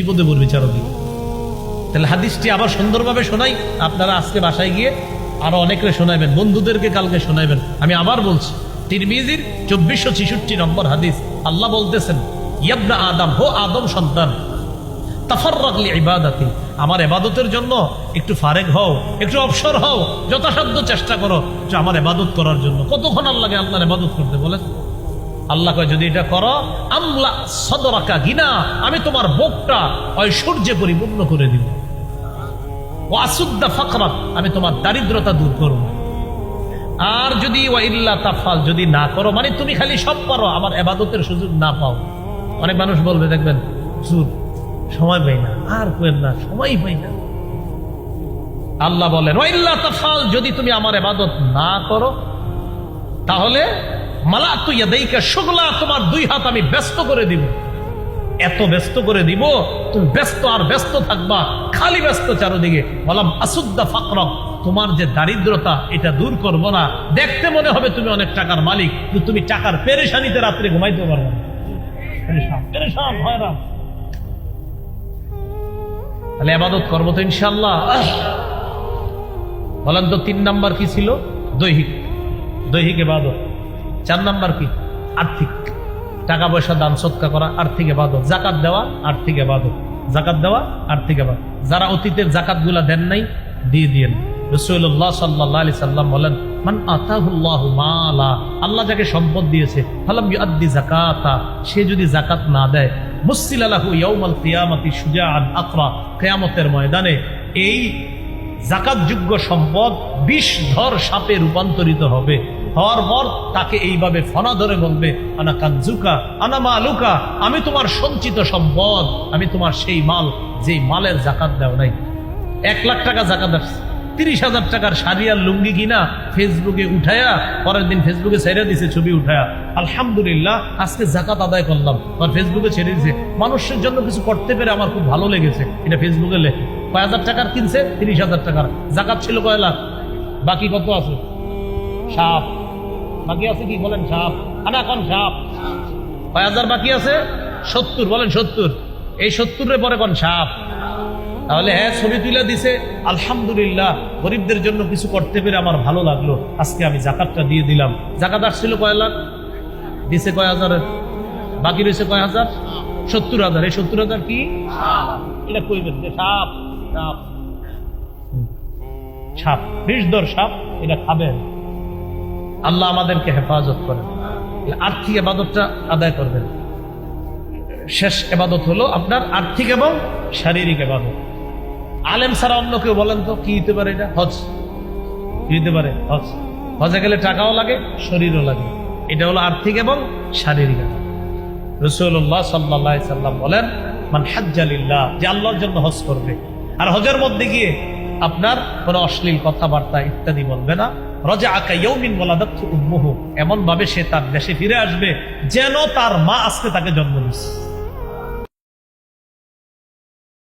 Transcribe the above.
বিপদে পড়বে চারদি তাহলে হাদিসটি আবার সুন্দরভাবে শোনাই। আপনারা আজকে বাসায় গিয়ে আরও অনেকে শোনাবেন বন্ধুদেরকে কালকে শোনাবেন আমি আবার বলছি, তিরমিজির চব্বিশশো ছিষট্টি নম্বর হাদিস, আল্লাহ বলতেছেন, ইয়াবনা আদম হো আদম সন্তান তাফাররাকলি ইবাদাতি, আমার এবাদতের জন্য একটু ফারেক হও, একটু অবসর হও, যথাসাধ্য চেষ্টা করো আমার এবাদত করার জন্য। কতক্ষণ আল্লাহকে আল্লাহর এবাদত করতে বলেন? আল্লাহ কয়, যদি এটা করো, আমলা সদরাকা গিনা, আমি তোমার বুকটা ঐশ্বর্যে পরিপূর্ণ করে দিব। ফাকরাত আমি তোমার দারিদ্রতা দূর করব। আর যদি তাফাল যদি না করো মানে তুমি খালি সব পারো, আমার এবাদতের সুযোগ না পাও। অনেক মানুষ বলবে, দেখবেন, হুজুর, সময় পাই না, আর কেন না, সময় পাই না। আল্লাহ বলেন ওয়াইল্লা তাফাল যদি তুমি আমার এবাদত না করো, তাহলে মালা তুই দেইকা শুগলা, তোমার দুই হাত আমি ব্যস্ত করে দিব। এত ব্যস্ত করে দিব, তুমি ব্যস্ত আর ব্যস্ত থাকবা, খালি ব্যস্ত চারোদিকে। বললাম, আসুদ্দা ফাকরক, তোমার যে দারিদ্রতা, এটা দূর করব না। দেখতে মনে হবে তুমি অনেক টাকার মালিক, কিন্তু তুমি টাকার পেরেশানিতে রাত্রে ঘুমাইতে পারবে না। হয়রান। তাহলে আবাদত করব তো ইনশাল্লাহ বলেন তো তিন নাম্বার কি ছিল? দৈহিক। দৈহিক এবাদত। চার নাম্বার কি? আর্থিক। টাকা পয়সা দান, সৎকা করা, আর্থিক এবাদত। জাকাত দেওয়া, আর্থিক এবাদত। জাকাত দেওয়া, আর্থিক এবাদত। যারা অতীতের জাকাতগুলা দেন নাই, দিয়ে দিয়েন। রসুল্লাহ সাল্লাহ আলি সাল্লাম বলেন, মান আতাহুল্লাহ মালা। আল্লাহ যাকে সম্পদ দিয়েছে, ফালাম ইউআদ্দি জাকাতা সে যদি জাকাত না দেয় মুসিল আলাহু ইয়াউমাল কিয়ামাতি সুজাআন আকরা। কিয়ামতের ময়দানে এই জাকাতযোগ্য সম্পদ বিষ ধর সাপে রূপান্তরিত হবে। হওয়ার পর তাকে এইভাবে ফনা ধরে বলবে, আনা কাঞ্জুকা আনা মালুকা, আমি তোমার সঞ্চিত সম্পদ, আমি তোমার সেই মাল যেই মালের জাকাত দেও নাই। এক লাখ টাকা জাকাত আসছে। তিরিশ হাজার টাকার শাড়ি আর লুঙ্গি কিনা ফেসবুকে উঠায়া, পরের দিন ফেসবুকে ছেড়ে দিছে ছবি উঠায়া। আলহামদুলিল্লাহ, আজকে জাকাত আদায় করলাম। আর ফেসবুকে ছেড়ে দিছে। মানুষের জন্য কিছু করতে পেরে আমার খুব ভালো লেগেছে। এটা ফেসবুকে লেখে। কয় হাজার টাকার কিনছে? তিরিশ হাজার টাকার। জাকাত ছিল কয় লাখ? বাকি কত আছে? সাপ বাকি আছে কি বলেন সাপ? আনা কোন সাপ। কয় হাজার বাকি আছে? সত্তর, বলেন সত্তর। এই সত্তরের পরে কোন সাপ? তাহলে হ্যাঁ ছবি তুলে দিছে। আলহামদুলিল্লাহ, গরিবদের জন্য কিছু করতে পেরে আমার ভালো লাগল। আজকে আমি জাকাতটা দিয়ে দিলাম। জাকাত আসছিল কয় লাখ? দিছে কয় হাজারের। বাকি রয়েছে কয় হাজার? সত্তর হাজার। এই সত্তর হাজার কি? এটা কইবেন যে সাপ সাপ। সাপ, বিষধর সাপ, এটা খাবেন। আল্লাহ আমাদেরকে হেফাজত করেন। আর্থিক এবাদতটা আদায় করবেন। শেষ এবাদত হলো আপনার আর্থিক এবং শারীরিক এবাদত। আলেম ছাড়া অন্য কেউ বলেন তো, কি হতে পারে এটা? হজ। কি হতে পারে? হজ। হজে গেলে টাকাও লাগে, শরীরও লাগে। এটা হলো আর্থিক এবং শারীরিক। রসুল্লাহ সাল্লাহ সাল্লাম বলেন, মান হাজ্জালিল্লাহ যে আল্লাহর জন্য হজ করবে। আর হজের মধ্যে গিয়ে আপনার কোনো অশ্লীল কথাবার্তা ইত্যাদি বলবে না। রজা আকা ইয়ৌমিন বলাদত্ত উম্মুহু। এমন ভাবে সে তার দেশে ফিরে আসবে, যেন তার মা আজকে তাকে জন্ম দিচ্ছে